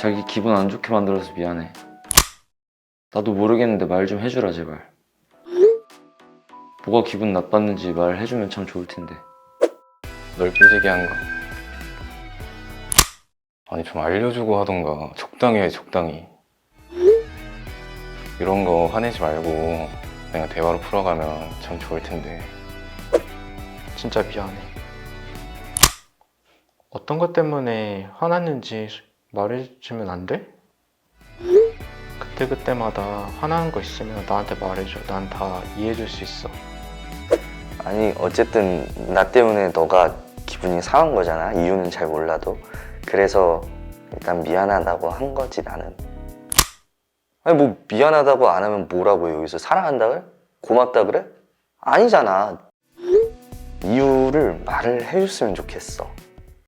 자기 기분 안 좋게 만들어서 미안해. 나도 모르겠는데 말 좀 해주라 제발. 뭐가 기분 나빴는지 말해주면 참 좋을 텐데. 널 삐지게 한 거. 아니 좀 알려주고 하던가 적당히 해 적당히. 이런 거 화내지 말고 내가 대화로 풀어가면 참 좋을 텐데. 진짜 미안해. 어떤 것 때문에 화났는지 말해주면 안 돼? 그때그때마다 화나는 거 있으면 나한테 말해줘. 난 다 이해해줄 수 있어. 아니 어쨌든 나 때문에 너가 기분이 상한 거잖아 이유는 잘 몰라도 그래서 일단 미안하다고 한 거지 나는 아니 뭐 미안하다고 안 하면 뭐라고 해 여기서 사랑한다 그래? 고맙다 그래? 아니잖아 이유를 말을 해줬으면 좋겠어